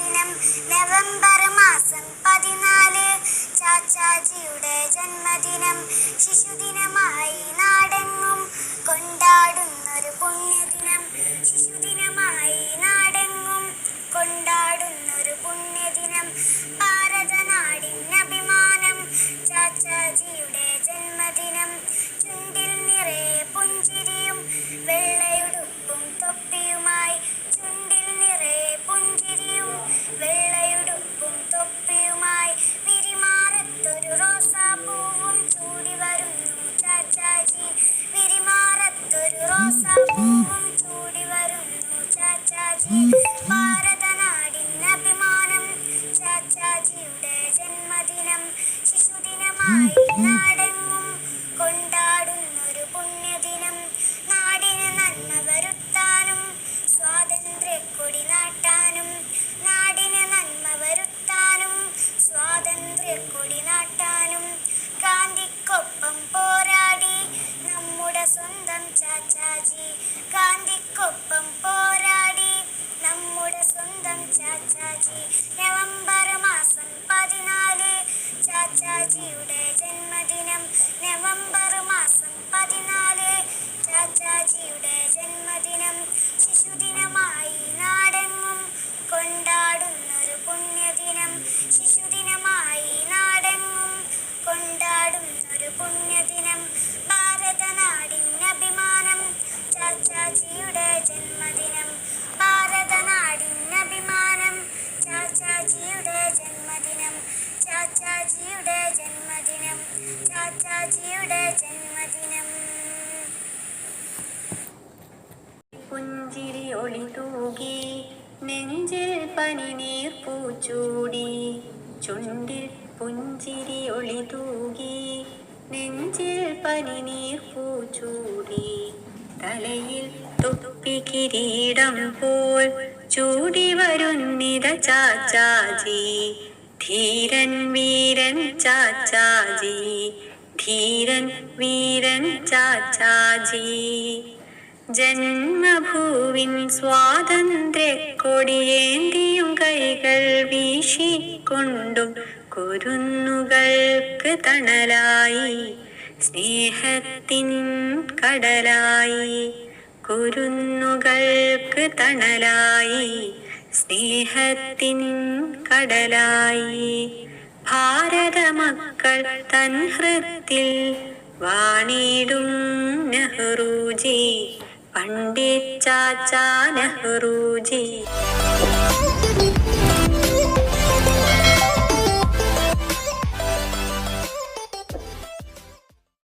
November മാസം പതിനാല്. ചാച്ചാജിയുടെ ജന്മദിനം ശിശുദിനമായി നാടെങ്ങും കൊണ്ടാടുന്നൊരു പുണ്യദിനം. ശിശുദിനമായി നാടെങ്ങും കൊണ്ടാടുന്നൊരു പുണ്യദിനം. അഭിമാനം ജന്മദിനം കൊണ്ടാടുന്നൊരു പുണ്യദിനം. ഗാന്ധിക്കൊപ്പം പോരാടി നമ്മുടെ സ്വന്തം ചാച്ചാജി. ഗാന്ധിക്കൊപ്പം പോരാടി ചാച്ചാജി നവംബർ മാസം പതിനാല്. ചാച്ചാജിയുടെ ജന്മദിനം നവംബർ മാസം പതിനാല്. ചാച്ചാജിയുടെ ജന്മദിനം ശിശുദിനമായി നാടെങ്ങും കൊണ്ടാടുന്നൊരു പുണ്യദിനം. ശിശുദിനമായി ചാച്ചാജിയുടെ ജന്മദിനം ചാച്ചാജിയുടെ ജന്മദിനം. പുഞ്ചിരി ഒളി തൂകി നെഞ്ചിൽ പനി നീർ പൂച്ചൂടി. ചുണ്ടിൽ പുഞ്ചിരി ഒളി തൂകി നെഞ്ചിൽ പനി നീർ പൂച്ചൂടി. തലയിൽ തൊപ്പി കിരീടം പോൽ ചൂടി വരുന്നിത ചാച്ചാജി. ധീരൻ വീരൻ ചാച്ചാജി ധീരൻ വീരൻ ചാച്ചാജി. ജന്മഭൂവിൻ സ്വാതന്ത്ര്യക്കൊടിയേന്തിയും കൈകൾ വീശിക്കൊണ്ടും കുരുന്നുകൾക്ക് തണലായി സ്നേഹത്തിൻ കടലായി കുരുന്നുകൾക്ക് തണലായി. സ്നേഹത്തിൻ കടലായി ഭാരത മക്കൾ തൻ ഹൃത്തിൽ വാണിടും നെഹ്റുജി പണ്ഡിറ്റ് ചാച്ച നെഹ്റുജി.